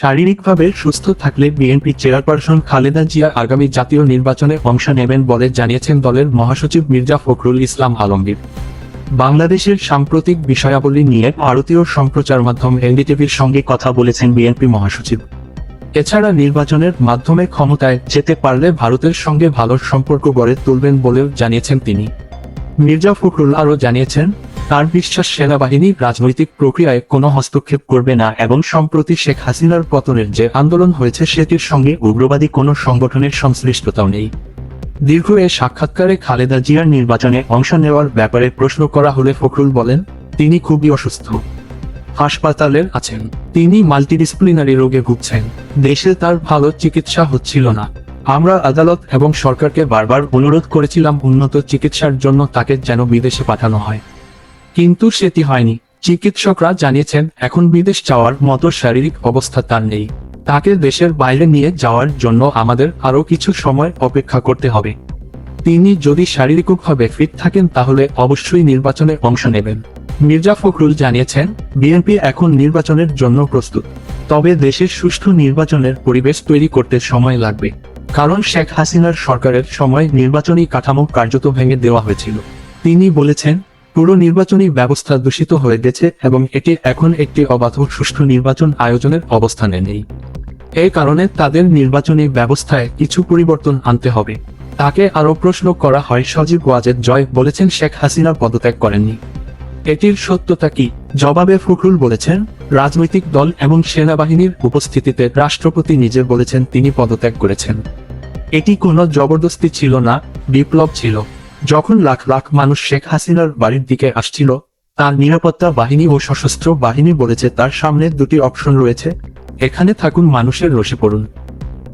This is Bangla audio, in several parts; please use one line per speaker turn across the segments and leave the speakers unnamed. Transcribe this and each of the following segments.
শারীরিকভাবে সুস্থ থাকলে বিএনপি চেয়ারপারসন খালেদা জিয়া আগামী জাতীয় নির্বাচনে অংশ নেবেন বলে জানিয়েছেন দলের মহাসচিব মির্জা ফখরুল ইসলাম আলমগীর। বাংলাদেশের সাম্প্রতিক বিষয়াবলী নিয়ে ভারতীয় সম্প্রচার মাধ্যম এনডিটিভির সঙ্গে কথা বলেছেন বিএনপি মহাসচিব। এছাড়া নির্বাচনের মাধ্যমে ক্ষমতায় যেতে পারলে ভারতের সঙ্গে ভালো সম্পর্ক গড়ে তুলবেন বলেও জানিয়েছেন তিনি। মির্জা ফখরুল আরও জানিয়েছেন তার বিশ্বাস সেনাবাহিনী রাজনৈতিক প্রক্রিয়ায় কোনো হস্তক্ষেপ করবে না এবং সম্প্রতি শেখ হাসিনার পতনের যে আন্দোলন হয়েছে সেটির সঙ্গে উগ্রবাদী কোনো সংগঠনের সংশ্লিষ্টতাও নেই। দীর্ঘ এ সাক্ষাৎকারে খালেদা জিয়ার নির্বাচনে অংশ নেওয়ার ব্যাপারে প্রশ্ন করা হলে ফখরুল বলেন, তিনি খুবই অসুস্থ। হাসপাতালে আছেন। তিনি মাল্টিডিসিপ্লিনারি রোগে ভুগছেন। দেশে তার ভালো চিকিৎসা হচ্ছিল না। আমরা আদালত এবং সরকারকে বারবার অনুরোধ করেছিলাম উন্নত চিকিৎসার জন্য তাকে যেন বিদেশে পাঠানো হয়। কিন্তু সেটি হয়নি। চিকিৎসকরা জানিয়েছেন, এখন বিদেশ যাওয়ার মতো শারীরিক অবস্থা তার নেই। তাকে দেশের বাইরে নিয়ে যাওয়ার জন্য আমাদের আরও কিছু সময় অপেক্ষা করতে হবে। তিনি যদি শারীরিকভাবে ফিট থাকেন তাহলে অবশ্যই নির্বাচনে অংশ নেবেন। মির্জা ফখরুল জানিয়েছেন, বিএনপি এখন নির্বাচনের জন্য প্রস্তুত। তবে দেশের সুষ্ঠু নির্বাচনের পরিবেশ তৈরি করতে সময় লাগবে। কারণ শেখ হাসিনার সরকারের সময় নির্বাচনী কাঠামো কার্যত ভেঙে দেওয়া হয়েছিল। তিনি বলেছেন পুরো নির্বাচনী ব্যবস্থা দূষিত হয়ে গেছে এবং এটি এখন একটি অবাধ সুষ্ঠু নির্বাচন আয়োজনের অবস্থানে নেই। এই কারণে তাদের নির্বাচনী ব্যবস্থায় কিছু পরিবর্তন আনতে হবে। তাকে আরও প্রশ্ন করা হয়, সজীব ওয়াজেদ জয় বলেছেন, শেখ হাসিনা পদত্যাগ করেননি। এটির সত্যতা কি? জবাবে ফখরুল বলেছেন, রাজনৈতিক দল এবং সেনাবাহিনীর উপস্থিতিতে রাষ্ট্রপতি নিজে বলেছেন, তিনি পদত্যাগ করেছেন। এটি কোনো জবরদস্তি ছিল না, বিপ্লব ছিল। যখন লাখ লাখ মানুষ শেখ হাসিনার বাড়ির দিকে আসছিল, তার নিরাপত্তা বাহিনী ও সশস্ত্র বাহিনী বলেছে তার সামনে দুটি অপশন রয়েছে। এখানে থাকুন, মানুষের রসে পড়ুন।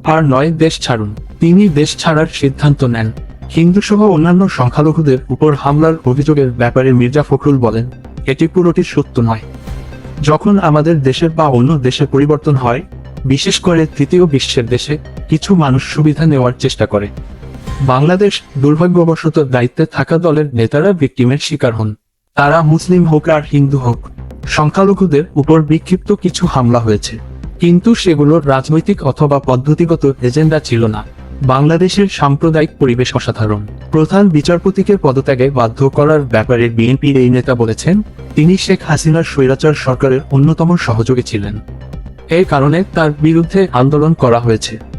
আর নয়, দেশ ছাড়ুন। তিনি দেশ ছাড়ার সিদ্ধান্ত নেন। হিন্দু সহ অন্যান্য সংখ্যালঘুদের উপর হামলার অভিযোগের ব্যাপারে মির্জা ফখরুল বলেন, এটি পুরোটি সত্য নয়। যখন আমাদের দেশের বা অন্য দেশে পরিবর্তন হয়, বিশেষ করে তৃতীয় বিশ্বের দেশে কিছু মানুষ সুবিধা নেওয়ার চেষ্টা করে। বাংলাদেশ দুর্ভাগ্যবশত দায়িত্বে থাকা দলের নেতারা ভিকটিমের শিকার হন। তারা মুসলিম হোক আর হিন্দু হোক, সংখ্যালঘুদের উপর বিক্ষিপ্ত কিছু হামলা হয়েছে। কিন্তু সেগুলোর রাজনৈতিক অথবা পদ্ধতিগত এজেন্ডা ছিল না। বাংলাদেশের সাম্প্রদায়িক পরিবেশ অসাধারণ। প্রধান বিচারপতিকে পদত্যাগে বাধ্য করার ব্যাপারে বিএনপির এই নেতা বলেছেন, তিনি শেখ হাসিনার স্বৈরাচার সরকারের অন্যতম সহযোগী ছিলেন। এই কারণে তার বিরুদ্ধে আন্দোলন করা হয়েছে।